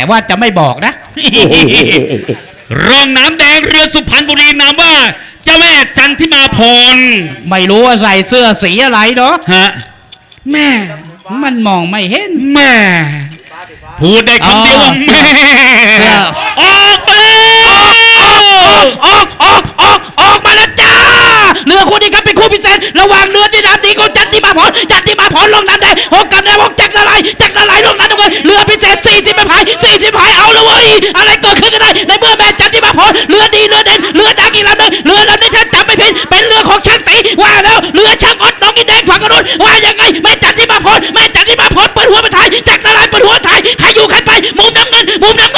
แต่ว่าจะไม่บอกนะร่องน้ำแดงเรือสุพรรณบุรีนามว่า เจ้าแม่จันทิมาพร ไม่รู้ว่าใส่เสื้อสีอะไรเนาะฮะแม่ มันมองไม่เห็นแม่ พูดได้คำเดียวว่าอ๋อแม่เสื้อออกมาแล้วออกออกออกออกมาแล้วจ้าเรือคู่นี้ครับเป็นคู่พิเศษระหว่างเรือที่น้ำดีของจันทิมาพรจันทิมาพรลงน้ำ รือพิเศษ40พาย40พายเอาละเว้ยอะไรเกิดขึ้นก็ได้ ในเมื่อแม่จันทิมาพลเรือดีเรือเด่นเรือดังอีกลำหนึงเรือลำนี้ฉันจำไม่ผิดเป็นเรือของช่างตีว่าแล้วเรือช่างออดน้องอีแดงฝั่งกระโดนว่ายังไงแม่จันทิมาพลแม่จันทิมาพลเปิดหัวมาถ่ายจากตละลาดเปิดหัวถ่ายใครอยู่ใครไปมุมน้ำเงินมุมน้ำเงิน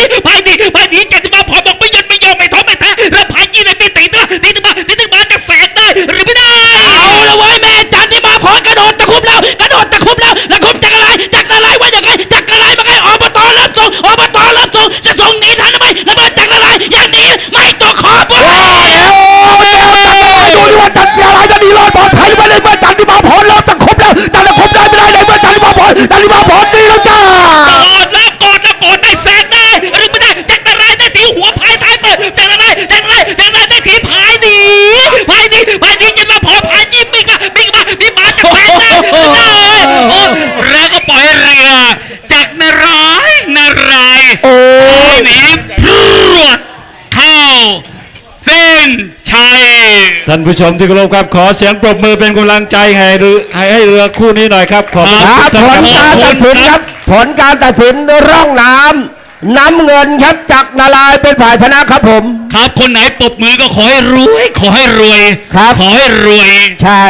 ายหนีพา ส้นชัย ท่านผู้ชมที่เคารพครับ ขอเสียงปรบมือเป็นกำลังใจให้เรือให้ให้เรือคู่นี้หน่อยครับ ขอบคุณครับท่านผลคการรับตัดสินครับ ผลการตัดสินร่องน้ำน้ำเงินครับจากนาลายณ์เป็นฝ่ายชนะครับผม ครับ คนไหนปรบมือก็ขอให้รวย ขอให้รวย ครับ ขอให้รวย ใช่